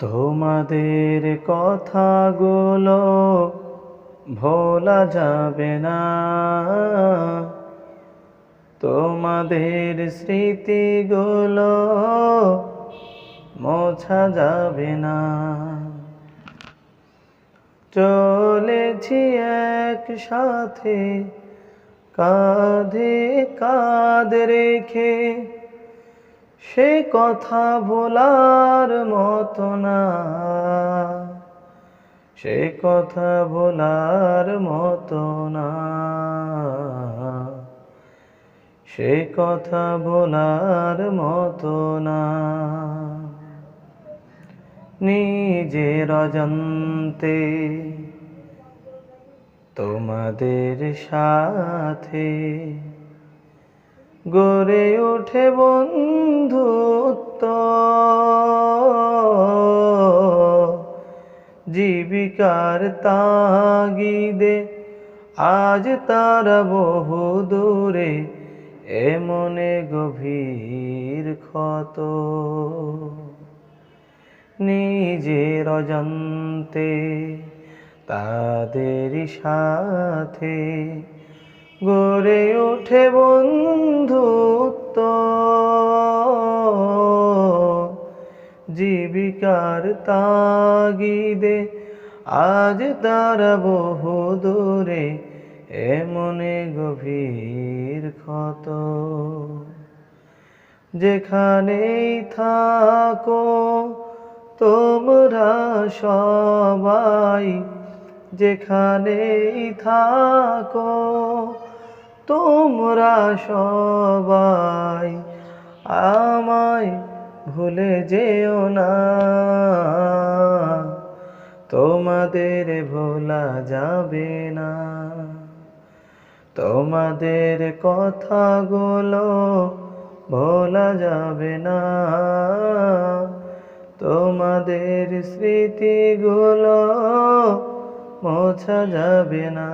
তোমাদের কথাগুলো ভোলা যাবে না। তোমাদের স্মৃতিগুলো মোছা যাবে না। চলেছি একসাথে কাঁধে কাঁধ রেখে সে কথা ভোলার মতো না। সে কথা ভোলার মতো না। সে কথা ভোলার মতো না। নিজের অজান্তে তোমাদের সাথে গড়ে ওঠে বন্ধুত্ব। জীবিকার তাগিদে আজ তারা বহু দূরে এমনে গভীর ক্ষত। নিজের অজান্তে তাদের সাথে গড়ে ওঠে বন্ধুত্ব জীবিকার তাগিদে আজ তারা বহু দূরে এমনে গভীর ক্ষত। যেখানেই থাকো তোমরা সবাই, যেখানেই থাকো তোমরা সবাই আমায় ভুলে যেও না। তোমাদের ভোলা যাবে না। তোমাদের কথাগুলো ভোলা যাবে না। তোমাদের স্মৃতিগুলো মোছা যাবে না।